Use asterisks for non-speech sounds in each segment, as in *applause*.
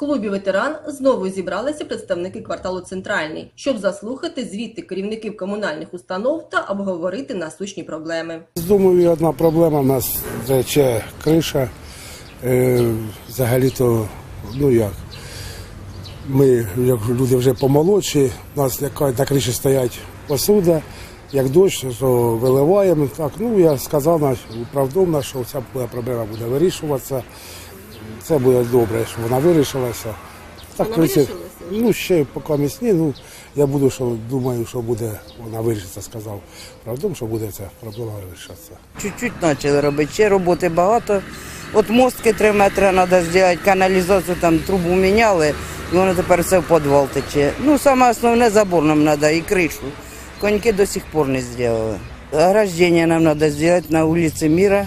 клубі ветеран знову зібралися представники кварталу Центральний, щоб заслухати звіти керівників комунальних установ та обговорити насущні проблеми. Думаю, одна проблема в нас тече криша. Е, взагалі-то, ну як, ми, як люди вже помолодші, у нас яка на криші стоять посуда, як дощ, то виливаємо. Так, ну я сказав наш правдомно, що ця проблема буде вирішуватися. Це буде добре, що вона вирішилася. Так, Вона вирішилася? Ну, ще поки місні, ну я буду, що думаю, що буде, вона вирішиться, сказав правдом, що буде ця проблема вирішитися. Чуть-чуть почали робити. Ще роботи багато. От мостки 3 метри треба зробити, каналізацію там трубу міняли, і воно тепер все в підвал тече. Ну, саме основне забор нам треба і кришу. Коньки до сих пор не зробили. Ограждення нам треба зробити на вулиці Міра,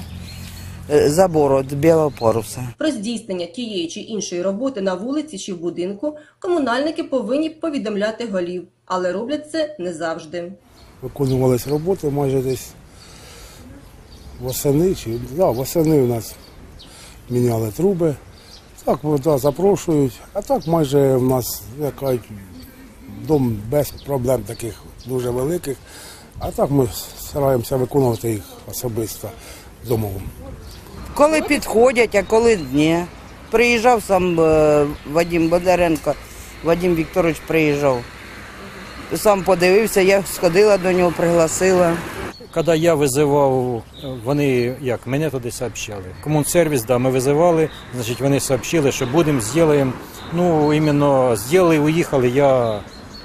е, забор від білого паруса. Про здійснення тієї чи іншої роботи на вулиці чи в будинку комунальники повинні повідомляти голів, але роблять це не завжди. Виконувались роботи майже десь восени, чи да, восени у нас міняли труби. Так, да, запрошують, а так майже в нас яка дом без проблем таких дуже великих. А так ми стараємося виконувати їх особисто домовом. Коли підходять, а коли ні. Приїжджав сам е, Вадим Бондаренко, Вадим Вікторович приїжджав. Сам подивився, я сходила до нього, пригласила. Коли я визивав, вони як мене туди сообщали. Комунсервіс, да, ми визивали, значить вони сообщили, що будемо, зробимо. Ну, іменно зробили, уїхали, я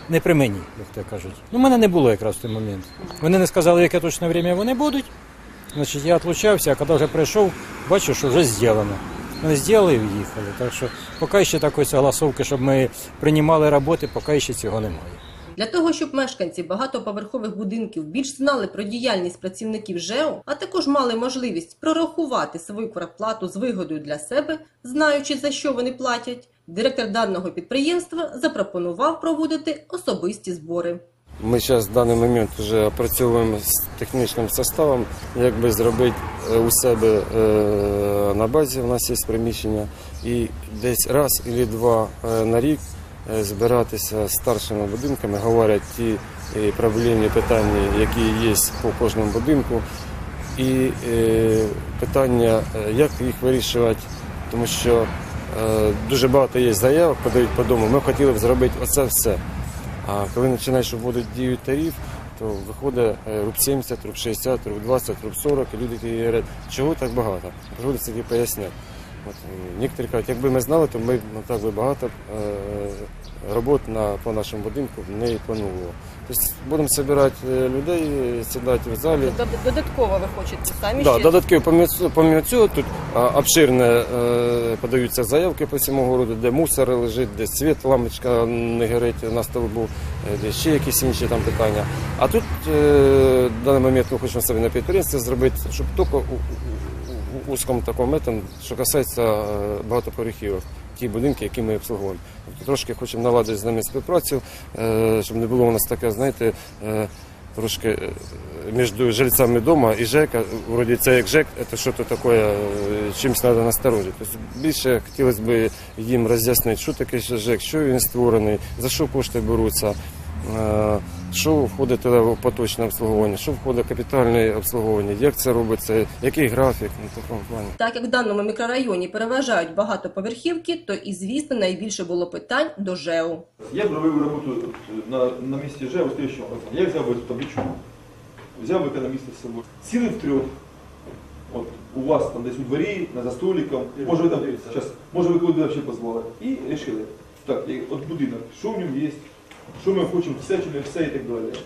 не при мені, як то кажуть. Ну, мене не було якраз в той момент. Вони не сказали, яке точне время вони будуть. Значить, я відлучався, а коли вже прийшов, бачу, що вже зроблено. Вони зробили і уїхали. Так що поки ще такої согласовки, щоб ми приймали роботи, поки ще цього немає. Для того, щоб мешканці багатоповерхових будинків більш знали про діяльність працівників ЖЕО, а також мали можливість прорахувати свою квартплату з вигодою для себе, знаючи за що вони платять, директор даного підприємства запропонував проводити особисті збори. Ми зараз в даний момент вже опрацьовуємо з технічним составом, як би зробити е, у себе е, на базі. У нас є приміщення, і десь раз або два е, на рік збиратися з старшими будинками, говорять ті проблемні питання, які є по кожному будинку, і питання, як їх вирішувати, тому що дуже багато є заявок, подають по дому. Ми хотіли б зробити оце все. А коли починаєш вводити дію тариф, то виходить е, руб 70, руб 60, руб 20, руб 40, і люди говорять, чого так багато? Приходиться таки поясняти. От, е, некоторі кажуть, якби ми знали, то ми ну, так би багато б, е, робот на, по нашому будинку не планувало. Тобто будемо збирати е, людей, е, сідати в залі. Додатково ви хочете самі Да, додатково, помимо цього- тут а, обширне е, подаються заявки по всьому городу, де мусор лежить, де світ, лампочка не горить на столбу, е, де ще якісь інші там питання. А тут в даний момент ми хочемо собі на підприємстві зробити, щоб тільки у, узкому такому методі, що касається багатоповерхівок, ті будинки, які ми обслуговуємо. Тобто трошки хочемо наладити з ними співпрацю, е, щоб не було у нас таке, знаєте, е, трошки е, між жильцями дома і ЖЕКа, вроді це як ЖЕК, це щось таке, е, чимось треба насторожити. Тобто більше хотілося б їм роз'яснити, що таке ЖЕК, що він створений, за що кошти беруться, що входить туди в поточне обслуговування, що входить в капітальне обслуговування, як це робиться, який графік, ну, в такому плані. Так як в даному мікрорайоні переважають багатоповерхівки, то і звісно найбільше було питань до ЖЕО. Я б роботу на, на місці слідчим образом. Я взяв би цю табличку, взяв би економіста з собою. Сіли втрьох. От у вас там десь у дворі, за столиком, може ви там, щас, може ви куди взагалі позвали. І вирішили, так, от будинок, що в ньому є, що ми хочемо, все чи не все і так далі.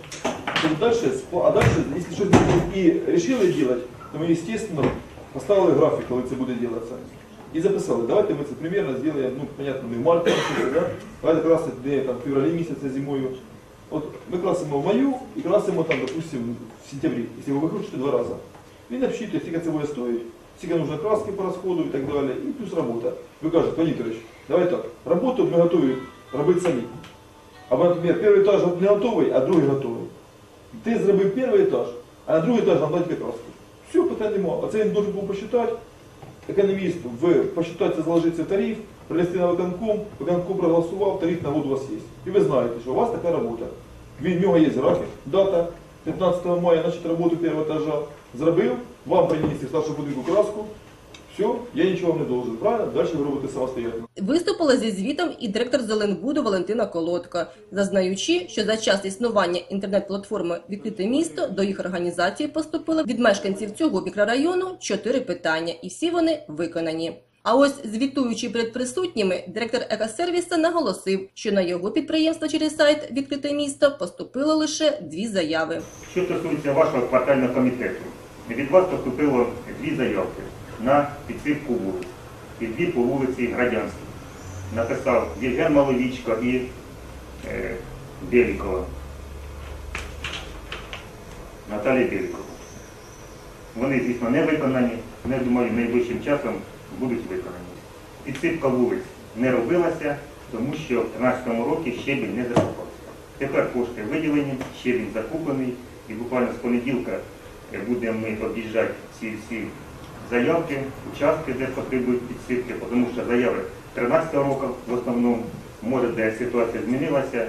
Дальше, а далі, якщо щось і вирішили робити, то ми, естественно, поставили графік, коли це буде робитися. І записали, давайте ми це примерно зробимо, ну, понятно, не в марті, да? давайте красити де там в февралі місяці зимою. От ми красимо в маю і красимо там, допустим, в сентябрі, якщо ви викручуєте два рази. Він обсчитує, скільки це буде стоїть, скільки нужно краски по розходу і так далі, і плюс робота. Ви кажете, Пан Вікторович, давай так, роботу ми готові робити самі. Або, наприклад, перший етаж не готовий, а другий готовий. Ти зробив перший етаж, а на другий етаж нам дати краску. Все, питань немає. А це він должен був посчитати, економіст в посчитати, заложиться тариф, принести на виконком, виконком проголосував, тариф на воду у вас є. І ви знаєте, що у вас така робота. В нього є графік, дата 15 мая, значить роботу першого етажа зробив, вам приніс із старшого будинку краску, все, я нічого вам не должен, правильно? Далі ви робите самостоятельно. Виступила зі звітом і директор Зеленбуду Валентина Колодка, зазнаючи, що за час існування інтернет-платформи «Відкрите місто» до їх організації поступило від мешканців цього мікрорайону чотири питання, і всі вони виконані. А ось звітуючи перед присутніми, директор екосервіса наголосив, що на його підприємство через сайт «Відкрите місто» поступило лише дві заяви. Що стосується вашого квартального комітету, від вас поступило дві заявки на підсипку вулиць. І по вулиці Градянській. Написав Євген Маловічко і е, Белікова. Наталія Белікова. Вони, звісно, не виконані, не думаю, найближчим часом будуть виконані. Підсипка вулиць не робилася, тому що в 2013 році щебінь не закупався. Тепер кошти виділені, щебінь закуплений, і буквально з понеділка е, будемо ми об'їжджати ці всі заявки, участки, де потребують підсипки, тому що заяви 2013 року в основному, може, де ситуація змінилася,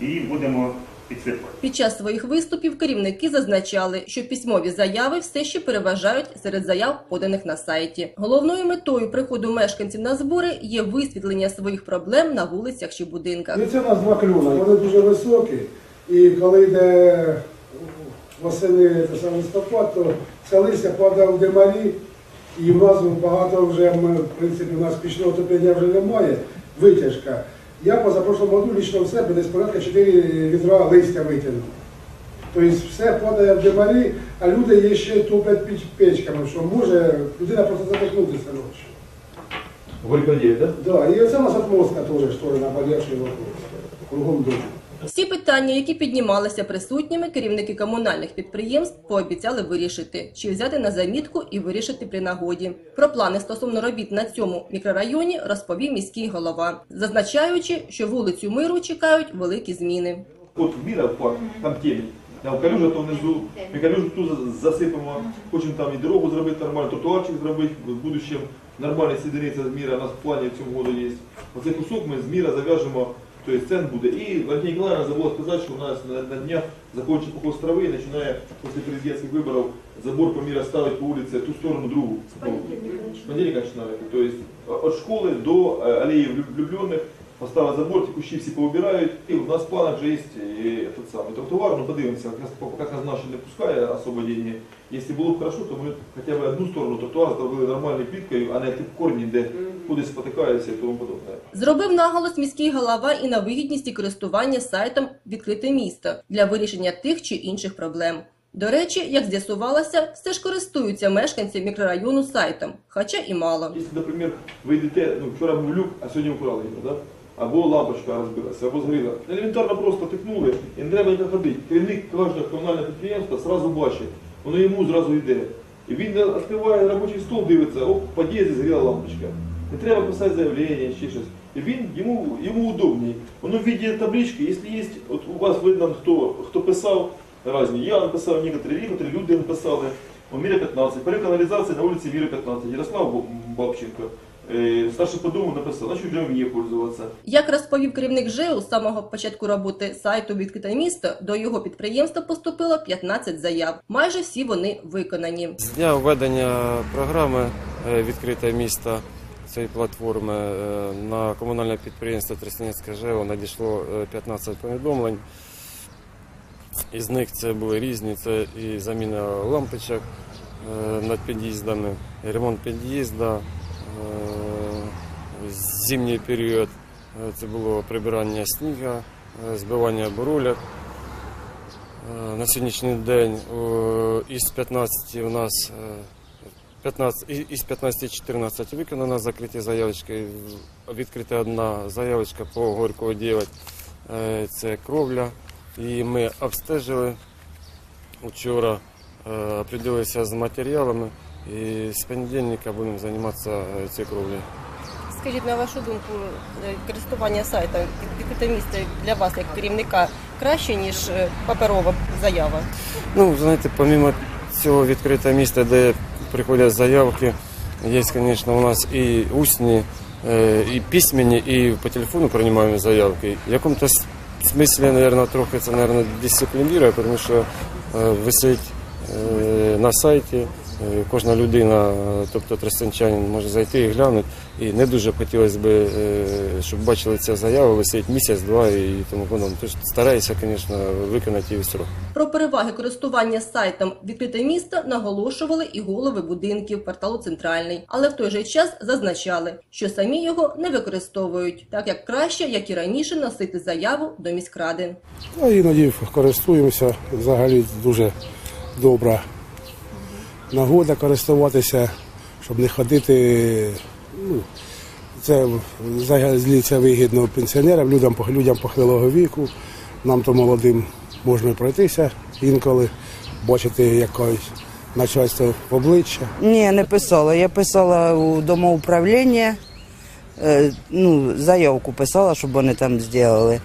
і будемо підсипати. Під час своїх виступів керівники зазначали, що письмові заяви все ще переважають серед заяв, поданих на сайті. Головною метою приходу мешканців на збори є висвітлення своїх проблем на вулицях чи будинках. І це у нас два клюна. Вони дуже високі. І коли йде восени це саме листопад, то це листя падає в димарі, і в нас багато вже ми, в принципі, у нас пічного отоплення вже немає, витяжка. Я позапрошлому году лично в себе десь порядка 4 відра листя витягнув. Тобто все падає в димарі, а люди є ще топлять піч печками, що може людина просто задихнутися ночі. Горько 9, да? Да, і оце у нас отмостка теж штори на подальший вопрос. Кругом дому. Всі питання, які піднімалися присутніми, керівники комунальних підприємств пообіцяли вирішити, чи взяти на замітку і вирішити при нагоді. Про плани стосовно робіт на цьому мікрорайоні розповів міський голова, зазначаючи, що вулицю Миру чекають великі зміни. От міра в парк, там темінь. Там калюжа, то внизу. Ми калюжу тут засипемо, хочемо там і дорогу зробити нормально, тротуарчик зробити, в будущем нормальний сідениця з міра, у нас в плані в цьому году є. Оцей кусок ми з міра зав'яжемо, тобто цен буде. І Валентина Ніколаївна забула сказати, що у нас на, на днях закончить покос трави і починає після президентських виборів забор по міра ставить по вулиці ту сторону другу. С понедельника начинали. То есть от школи до е, алеї влю- влюблених поставили забор, ті кущі всі поубирають. І у нас в планах вже є і этот самий тротуар, ну подивимося, якраз поки казна ще не пускає особо деньги. Якщо було б хорошо, то ми хоча б одну сторону тротуару зробили нормальною пліткою, а не ті корні, де кудись спотикаються і тому подобне. Зробив наголос міський голова і на вигідності користування сайтом «Відкрите місто» для вирішення тих чи інших проблем. До речі, як з'ясувалося, все ж користуються мешканці мікрорайону сайтом, хоча і мало. Якщо, наприклад, ви йдете, ну вчора був люк, а сьогодні украли його, да? або лампочка розбилася, або згоріла. Елементарно просто тикнули, і не треба ніде ходити. Керівник кожного комунального підприємства одразу бачить, воно йому зразу йде. І він відкриває робочий стол, дивиться, оп, в під'їзді згоріла лампочка. Не треба писати заявлення, ще щось. І він, йому, йому удобній. Воно в віді таблички, якщо є, от у вас видно, хто, хто писав, разні. Я написав, некоторі, некоторі люди написали. У Міра 15. Перед каналізації на вулиці Міра 15. Ярослав Бабченко. Е, Старший по дому написав, значить вже вміє пользуватися. Як розповів керівник ЖЕУ, з самого початку роботи сайту «Відкрите місто» до його підприємства поступило 15 заяв. Майже всі вони виконані. З дня введення програми е, відкрите місто цієї платформи е, на комунальне підприємство Тростянецьке ЖЕО надійшло е, 15 повідомлень. Із них це були різні. Це і заміна лампочок е, над під'їздами, ремонт під'їзда, е, зимній період е, це було прибирання снігу, е, збивання бурульок. Е, На сьогоднішній день е, із 15 у нас е, 15, і- із 15-14 виконано закриті заявочки. Відкрита одна заявочка по Горького 9. Е, Це кровля. І ми обстежили вчора, е, определилися з матеріалами і з понедільника будемо займатися е, цією кровлею. Скажіть, на вашу думку, користування сайтом «Відкрите місто» для вас, як керівника, краще, ніж паперова заява? Ну, знаєте, помимо цього відкрите місце, де приходять заявки, Есть, конечно, у нас і усні, и і и по телефону принимаем заявки. В якому-то смысле, мабуть, трохи це, мабуть, дисциплінує, тому що е, висить е, на сайті, кожна людина, тобто тростянчанин, може зайти і глянути. І не дуже б хотілося б, е, щоб бачили ця заява, висить місяць-два і тому подобне. Тож стараюся, звісно, виконати її в срок. Про переваги користування сайтом відкрите місто наголошували і голови будинків кварталу Центральний, але в той же час зазначали, що самі його не використовують, так як краще, як і раніше, носити заяву до міськради. А іноді користуємося. Взагалі дуже добра нагода користуватися, щоб не ходити. Ну, це взагалі це вигідно пенсіонерам, людям, людям похилого віку. Нам то молодим можна пройтися інколи, бачити якось начальство в обличчя. Ні, не писала. Я писала у домоуправління, е, ну, заявку писала, щоб вони там зробили.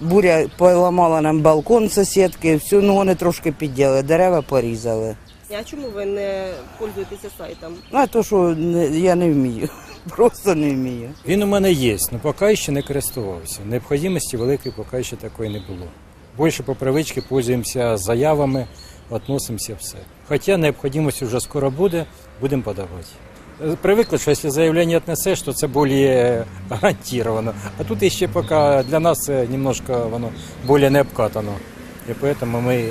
Буря поламала нам балкон сусідки, всю, ну вони трошки підділи, дерева порізали. А чому ви не пользуєтеся сайтом? А то, що не, я не вмію, *laughs* просто не вмію. Він у мене є, але поки ще не користувався. Необхідності великої поки ще такої не було. Більше по привичці пользуємося заявами, відносимося все. Хоча необхідність вже скоро буде, будемо подавати. Е, Привикли, що якщо заявлення віднесеш, то це більш гарантовано. А тут ще поки для нас це немножко воно більш не обкатано. І тому ми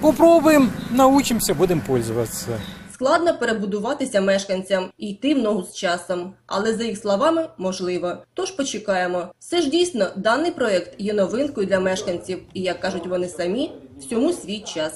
попробуємо, научимося, будемо пользуватися. Складно перебудуватися мешканцям і йти в ногу з часом, але за їх словами можливо. Тож почекаємо. Все ж дійсно даний проект є новинкою для мешканців, і як кажуть вони самі, всьому свій час.